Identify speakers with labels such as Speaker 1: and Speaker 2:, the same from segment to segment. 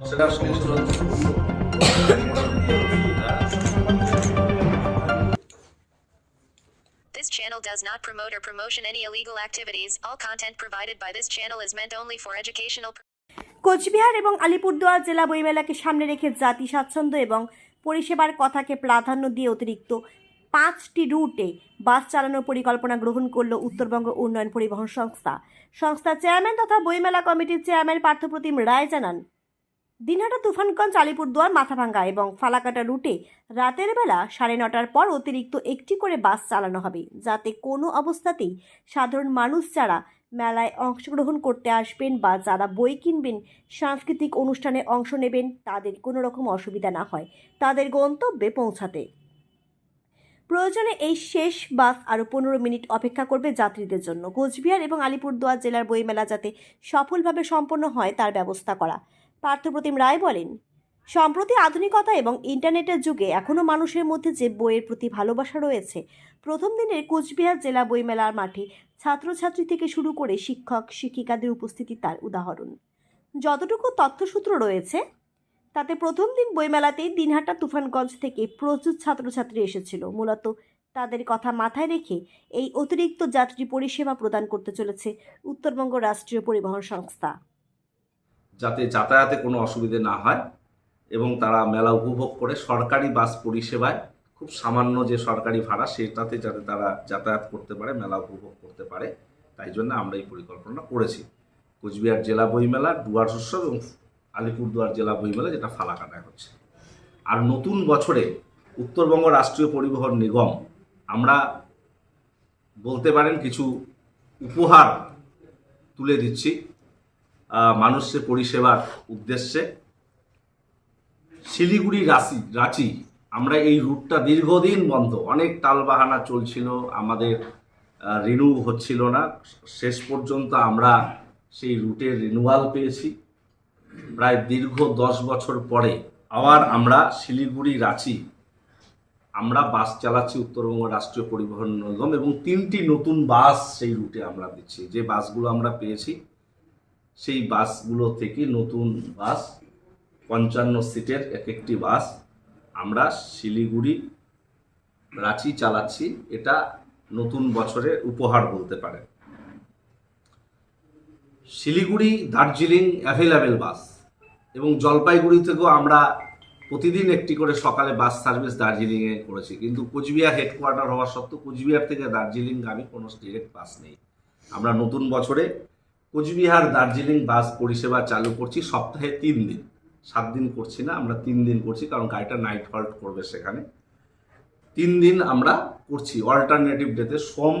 Speaker 1: সেটা সংশোধন
Speaker 2: This channel does not promote or promotion any illegal activities. All content provided by this channel is meant only for educational
Speaker 3: Cooch Behar এবং আলিপুরদুয়ার জেলা বইমেলাকে সামনে রেখে জাতি স্বাচ্ছন্দ্য এবং পরিষেবার কথাকে প্রাধান্য দিয়ে অতিরিক্ত পাঁচটি রুটে বাস চালানোর পরিকল্পনা গ্রহণ করল উত্তরবঙ্গ উন্নয়ন পরিবহন সংস্থা সংস্থার চেয়ারম্যান তথা বইমেলা কমিটির চেয়ারম্যান পার্থপ্রতিম রায় জানান দিনহাটা তুফানগঞ্জ আলিপুরদুয়ার মাথাভাঙ্গা এবং ফালাকাটা রুটে রাতের বেলা সাড়ে নটার পর অতিরিক্ত একটি করে বাস চালানো হবে, যাতে কোনো অবস্থাতেই সাধারণ মানুষ যারা মেলায় অংশগ্রহণ করতে আসবেন বা যারা বই কিনবেন, সাংস্কৃতিক অনুষ্ঠানে অংশ নেবেন, তাদের কোনো রকম অসুবিধা না হয়। তাদের গন্তব্যে পৌঁছাতে। প্রয়োজনে এই শেষ বাস আরও পনেরো মিনিট অপেক্ষা করবে যাত্রীদের জন্য। কোচবিহার এবং আলিপুরদুয়ার জেলার বইমেলা যাতে সফলভাবে সম্পন্ন হয়, তার ব্যবস্থা করা। পার্থপ্রতিম রায় বলেন, সম্প্রতি আধুনিকতা এবং ইন্টারনেটের যুগে এখনও মানুষের মধ্যে যে বইয়ের প্রতি ভালোবাসা রয়েছে, প্রথম দিনের কোচবিহার জেলা বইমেলার মাঠে ছাত্রছাত্রী থেকে শুরু করে শিক্ষক, শিক্ষিকাদের উপস্থিতি তার উদাহরণ। যতটুকু তথ্যসূত্র রয়েছে, তাতে প্রথম দিন বইমেলাতেই দিনহাটা তুফানগঞ্জ থেকে প্রচুর ছাত্রছাত্রী এসেছিল। মূলত তাদের কথা মাথায় রেখে এই অতিরিক্ত যাত্রী পরিষেবা প্রদান করতে চলেছে উত্তরবঙ্গ রাষ্ট্রীয় পরিবহন সংস্থা।
Speaker 1: যাতে যাতায়াতে কোনো অসুবিধে না হয় এবং তারা মেলা উপভোগ করে। সরকারি বাস পরিষেবায় খুব সামান্য যে সরকারি ভাড়া, সেটাতে যাতে তারা যাতায়াত করতে পারে, মেলা উপভোগ করতে পারে, তাই জন্য আমরা এই পরিকল্পনা করেছি। কোচবিহার জেলা বইমেলা ডুয়ার উৎসব এবং আলিপুরদুয়ার জেলা বইমেলা, যেটা ফালাকাটায় হচ্ছে। আর নতুন বছরে উত্তরবঙ্গ রাষ্ট্রীয় পরিবহন নিগম, আমরা বলতে পারেন কিছু উপহার তুলে দিচ্ছি। মানুষের পরিষেবার উদ্দেশ্যে শিলিগুড়ি রাঁচি রাঁচি, আমরা এই রুটটা দীর্ঘদিন বন্ধ। অনেক টালবাহানা চলছিল, আমাদের রিনিউ হচ্ছিল না। শেষ পর্যন্ত আমরা সেই রুটের রিনুয়াল পেয়েছি। প্রায় দীর্ঘ দশ বছর পরে আবার আমরা শিলিগুড়ি, রাঁচি, আমরা বাস চালাচ্ছি উত্তরবঙ্গ রাষ্ট্রীয় পরিবহন নিগম এবং তিনটি নতুন বাস সেই রুটে আমরা দিচ্ছি। যে বাসগুলো আমরা পেয়েছি সেই বাসগুলো থেকে নতুন বাস, পঞ্চান্ন সিটের এক একটি বাস আমরা শিলিগুড়ি, রাঁচি চালাচ্ছি। এটা নতুন বছরে উপহার বলতে পারেন। শিলিগুড়ি দার্জিলিং অ্যাভেলেবেল বাস এবং জলপাইগুড়ি থেকেও আমরা প্রতিদিন একটি করে সকালে বাস সার্ভিস দার্জিলিংয়ে করেছি। কিন্তু কোচবিহার হেডকোয়ার্টার হওয়া সত্ত্বেও কোচবিহার থেকে দার্জিলিং দার্জিলিংগামী কোনো ডিরেক্ট বাস নেই। আমরা নতুন বছরে কোচবিহার দার্জিলিং বাস পরিষেবা চালু করছি, সপ্তাহে তিন দিন। সাত দিন করছি না, আমরা তিন দিন করছি, কারণ গাড়িটা নাইট হল্ট করবে সেখানে। তিন দিন আমরা করছি। অল্টারনেটিভ ডেতে সোম,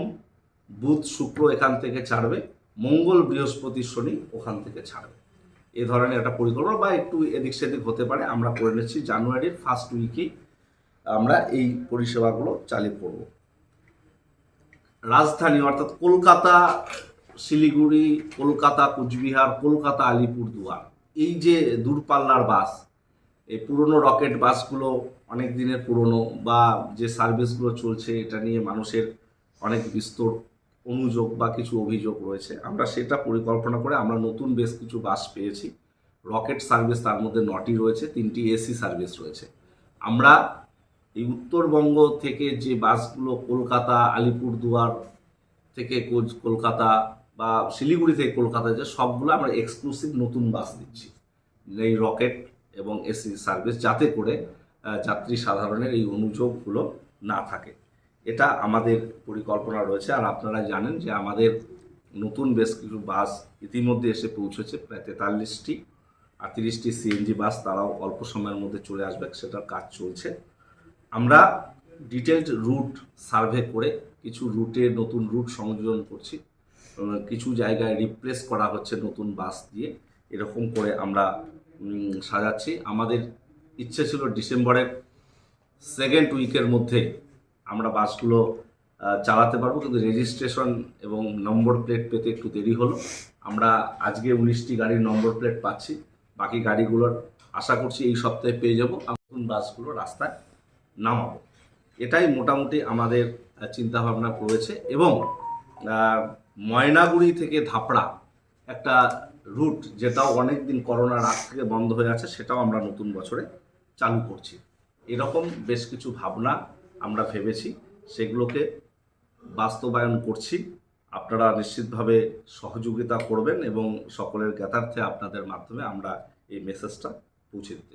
Speaker 1: বুধ, শুক্র এখান থেকে ছাড়বে, মঙ্গল, বৃহস্পতি, শনি ওখান থেকে ছাড়বে। এ ধরনের একটা পরিকল্পনা বা একটু এদিক সেদিক হতে পারে, আমরা করে নিচ্ছি। জানুয়ারির ফার্স্ট উইকেই আমরা এই পরিষেবাগুলো চালু করব। রাজধানী অর্থাৎ কলকাতা শিলিগুড়ি, কলকাতা, কোচবিহার, কলকাতা, আলিপুরদুয়ার। এই যে দূরপাল্লার বাস, এই পুরনো রকেট বাসগুলো অনেক দিনের পুরনো বা যে সার্ভিসগুলো চলছে, এটা নিয়ে মানুষের অনেক বিস্তর অনুযোগ বা কিছু অভিযোগ রয়েছে। আমরা সেটা পরিকল্পনা করে আমরা নতুন বেশ কিছু বাস পেয়েছি। রকেট সার্ভিস তার মধ্যে নটি রয়েছে, তিনটি এসি সার্ভিস রয়েছে। আমরা এই উত্তরবঙ্গ থেকে যে বাসগুলো কলকাতা, আলিপুরদুয়ার থেকে কোচ- কলকাতা বা শিলিগুড়ি থেকে কলকাতা যে সবগুলো আমরা এক্সক্লুসিভ নতুন বাস দিচ্ছি। এই রকেট এবং এসি সার্ভিস যাতে করে যাত্রী সাধারণের এই অনুযোগগুলো না থাকে। এটা আমাদের পরিকল্পনা রয়েছে। আর আপনারা জানেন যে আমাদের নতুন বেশ কিছু বাস ইতিমধ্যে এসে পৌঁছেছে, প্রায় তেতাল্লিশটি। আর তিরিশটি সিএনজি বাস তারাও অল্প সময়ের মধ্যে চলে আসবে, সেটার কাজ চলছে। আমরা ডিটেলড রুট সার্ভে করে কিছু রুটে নতুন রুট সংযোজন করছি। কিছু জায়গায় রিপ্লেস করা হচ্ছে নতুন বাস দিয়ে। এরকম করে আমরা সাজাচ্ছি। আমাদের ইচ্ছে ছিল ডিসেম্বরের সেকেন্ড উইকের মধ্যে আমরা বাসগুলো চালাতে পারব, কিন্তু রেজিস্ট্রেশন এবং নম্বর প্লেট পেতে একটু দেরি হলো। আমরা আজকে উনিশটি গাড়ির নম্বর প্লেট পাচ্ছি। বাকি গাড়িগুলোর আশা করছি এই সপ্তাহে পেয়ে যাব। নতুন বাসগুলো রাস্তায় নামাবো। এটাই মোটামুটি আমাদের চিন্তাভাবনা করেছে এবং ময়নাগুড়ি থেকে ধাপড়া একটা রুট যেটাও অনেক দিন করোনার আগ থেকে বন্ধ হয়ে আছে, সেটাও আমরা নতুন বছরে চালু করছি। এরকম বেশ কিছু ভাবনা আমরা ভেবেছি, সেগুলোকে বাস্তবায়ন করছি। আপনারা নিশ্চিতভাবে সহযোগিতা করবেন এবং সকলের জ্ঞাতার্থে আপনাদের মাধ্যমে আমরা এই মেসেজটা পৌঁছে দিতে